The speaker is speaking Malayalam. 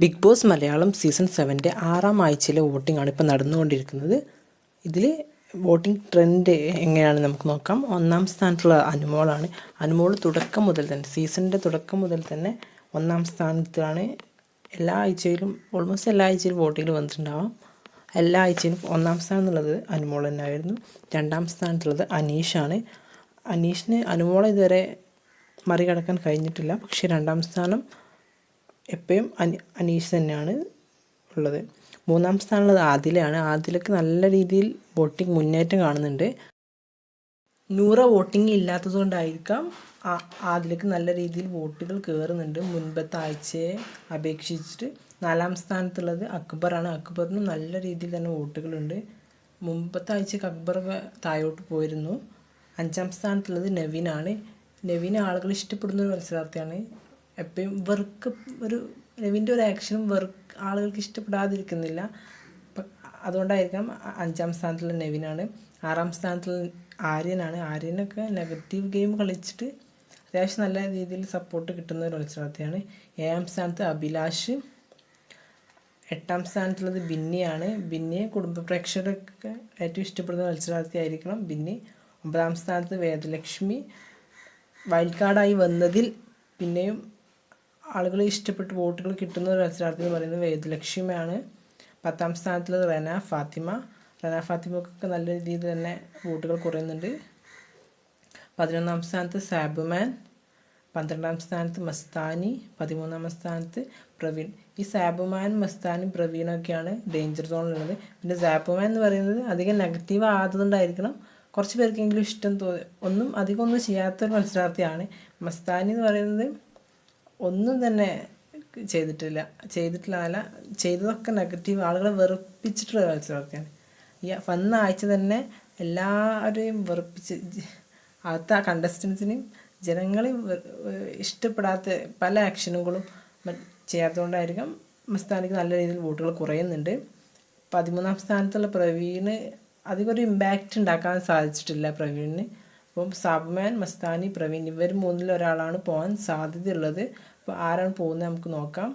ബിഗ് ബോസ് മലയാളം സീസൺ സെവന്റെ ആറാം ആഴ്ചയിലെ വോട്ടിംഗ് ആണ് ഇപ്പോൾ നടന്നുകൊണ്ടിരിക്കുന്നത്. ഇതിൽ വോട്ടിംഗ് ട്രെൻഡ് എങ്ങനെയാണ് നമുക്ക് നോക്കാം. ഒന്നാം സ്ഥാനത്തുള്ള അനുമോളാണ്. അനുമോൾ തുടക്കം മുതൽ തന്നെ സീസണിന്റെ തുടക്കം മുതൽ തന്നെ ഒന്നാം സ്ഥാനത്താണ്. എല്ലാ ആഴ്ചയിലും ഓൾമോസ്റ്റ് എല്ലാ ആഴ്ചയിലും വോട്ടിങ്ങിൽ വന്നിട്ടുണ്ടാവാം. എല്ലാ ആഴ്ചയിലും ഒന്നാം സ്ഥാനം എന്നുള്ളത് അനുമോൾ തന്നെയായിരുന്നു. രണ്ടാം സ്ഥാനത്തുള്ളത് അനീഷാണ്. അനീഷിന് അനുമോളെ ഇതുവരെ മറികടക്കാൻ കഴിഞ്ഞിട്ടില്ല. പക്ഷേ രണ്ടാം സ്ഥാനം എപ്പോഴും അനി അനീഷ് തന്നെയാണ് ഉള്ളത്. മൂന്നാം സ്ഥാനമുള്ളത് ആദിലയാണ്. ആദിലക്ക് നല്ല രീതിയിൽ വോട്ടിംഗ് മുന്നേറ്റം കാണുന്നുണ്ട്. നൂറ വോട്ടിംഗ് ഇല്ലാത്തത് കൊണ്ടായിരിക്കാം ആ- ആദിലക്ക് നല്ല രീതിയിൽ വോട്ടുകൾ കയറുന്നുണ്ട് മുൻപത്തെ ആഴ്ചയെ അപേക്ഷിച്ചിട്ട് നാലാം സ്ഥാനത്തുള്ളത് അക്ബറാണ്. അക്ബറിന് നല്ല രീതിയിൽ തന്നെ വോട്ടുകളുണ്ട്. മുമ്പത്തെ ആഴ്ചക്ക് അക്ബർ താഴോട്ട് പോയിരുന്നു. അഞ്ചാം സ്ഥാനത്തുള്ളത് നവീനാണ്. നവീൻ ആളുകൾ ഇഷ്ടപ്പെടുന്ന ഒരു മത്സരാർത്ഥിയാണ് എപ്പോഴും വെറുക്ക് ഒരു രവിന്റെ ഒരു ആക്ഷനും വെറുക്ക് ആളുകൾക്ക് ഇഷ്ടപ്പെടാതിരിക്കുന്നില്ല. അതുകൊണ്ടായിരിക്കാം അഞ്ചാം സ്ഥാനത്തുള്ള നെവിനാണ്. ആറാം സ്ഥാനത്തുള്ള ആര്യനാണ്. ആര്യനൊക്കെ നെഗറ്റീവ് ഗെയിം കളിച്ചിട്ട് അത്യാവശ്യം നല്ല രീതിയിൽ സപ്പോർട്ട് കിട്ടുന്ന ഒരു മത്സരാർത്ഥിയാണ്. ഏഴാം സ്ഥാനത്ത് അഭിലാഷ്. എട്ടാം സ്ഥാനത്തുള്ളത് ബിന്നിയാണ്. ബിന്നിയെ കുടുംബ പ്രേക്ഷകരൊക്കെ ഏറ്റവും ഇഷ്ടപ്പെടുന്ന മത്സരാർത്ഥി ആയിരിക്കണം ബിന്നി. ഒമ്പതാം സ്ഥാനത്ത് വേദലക്ഷ്മി. വൈൽഡ് കാർഡായി വന്നതിൽ പിന്നെയും ആളുകൾ ഇഷ്ടപ്പെട്ട് വോട്ടുകൾ കിട്ടുന്ന ഒരു മത്സരാർത്ഥി എന്ന് പറയുന്നത് വേദലക്ഷ്മിയാണ്. പത്താം സ്ഥാനത്തുള്ളത് റന ഫാത്തിമ. റന ഫാത്തിമക്കൊക്കെ നല്ല രീതിയിൽ തന്നെ വോട്ടുകൾ കുറയുന്നുണ്ട്. പതിനൊന്നാം സ്ഥാനത്ത് സാബുമാൻ പന്ത്രണ്ടാം സ്ഥാനത്ത് മസ്താനി പതിമൂന്നാം സ്ഥാനത്ത് പ്രവീൺ. ഈ സാബുമാൻ മസ്താനി പ്രവീണൊക്കെയാണ് ഡേഞ്ചർ സോണിലുള്ളത് പിന്നെ സാബുമാൻ എന്ന് പറയുന്നത് അധികം നെഗറ്റീവ് ആയതുകൊണ്ടായിരിക്കണം കുറച്ച് പേർക്കെങ്കിലും ഇഷ്ടം തോന്നും. ഒന്നും അധികം ഒന്നും ചെയ്യാത്തൊരു മത്സരാർത്ഥിയാണ്. മസ്താനി എന്ന് പറയുന്നത് ഒന്നും തന്നെ ചെയ്തിട്ടില്ല. ചെയ്തിട്ടില്ല ചെയ്തതൊക്കെ നെഗറ്റീവ് ആളുകളെ വെറുപ്പിച്ചിട്ടുള്ള കാഴ്ച മത്സരാർത്ഥിയാണ് ഈ വന്ന ആഴ്ച തന്നെ എല്ലാവരെയും വെറുപ്പിച്ച് അകത്ത കണ്ടസ്റ്റൻസിനെയും ജനങ്ങളെയും ഇഷ്ടപ്പെടാത്ത പല ആക്ഷനുകളും ചെയ്യാത്തതുകൊണ്ടായിരിക്കാം മസ്താനിക്ക് നല്ല രീതിയിൽ വോട്ടുകൾ കുറയുന്നുണ്ട്. പതിമൂന്നാം സ്ഥാനത്തുള്ള പ്രവീണ് അധികം ഒരു ഇമ്പാക്റ്റ് ഉണ്ടാക്കാൻ സാധിച്ചിട്ടില്ല പ്രവീണിന്. അപ്പം സാബ്മാൻ മസ്താനി പ്രവീൺ ഇവർ മൂന്നിൽ ഒരാളാണ് പോകാൻ സാധ്യതയുള്ളത്. അപ്പോൾ ആരാണ് പോകുന്നത് നമുക്ക് നോക്കാം.